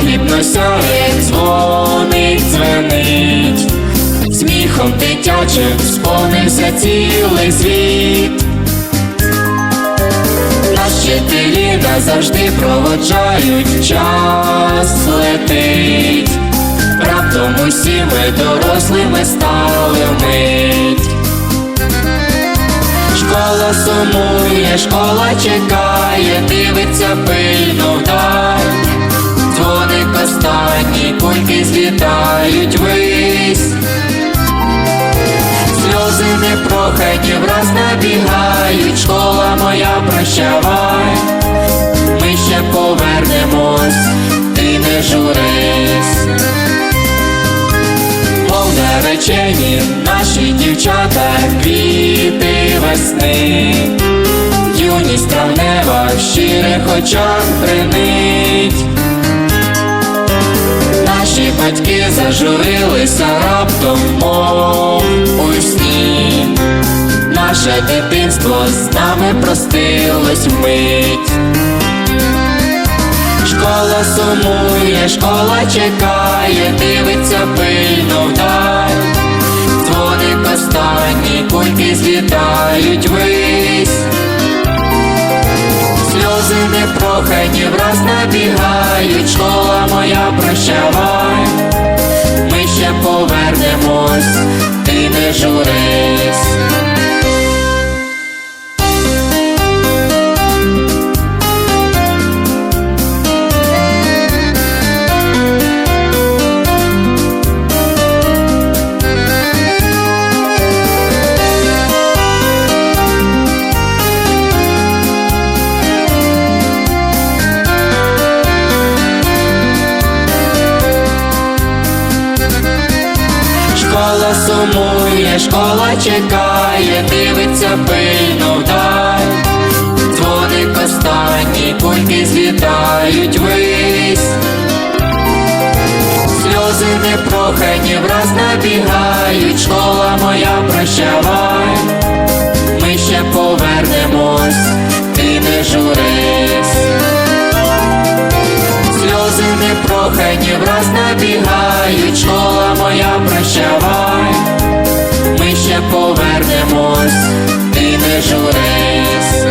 гіпнося, як дзвонить, дзвенить, сміхом дитячим сповнився цілий світ. Наші тілі назавжди проводжають час летить, раптом усі ми дорослими стали вмить. Школа сумує, школа чекає, дивиться пильно кульки злітають вись. Сльози непрохані враз набігають, школа моя прощавай, ми ще повернемось, ти не журись. Мов наречені наші дівчата, квіти весни, юність травнева в щирих очах бренить. Наші батьки зажурилися раптом, мов у сні. Наше дитинство з нами простилось вмить. Школа сумує, школа чекає, дивиться пильно вдаль. Дзвоник останній, кульки злітають вись. Сльози непрохані враз набігають, школа моя прощавай, ти не журись. Школа школа чекає, дивиться пильно вдаль. Дзвоник останній, кульки злітають вись. Сльози непрохані враз набігають, школа моя прощавай, ми ще повернемось, ти не журись. Сльози непрохані враз набігають, школа моя прощавай, повернемось, ти не журись.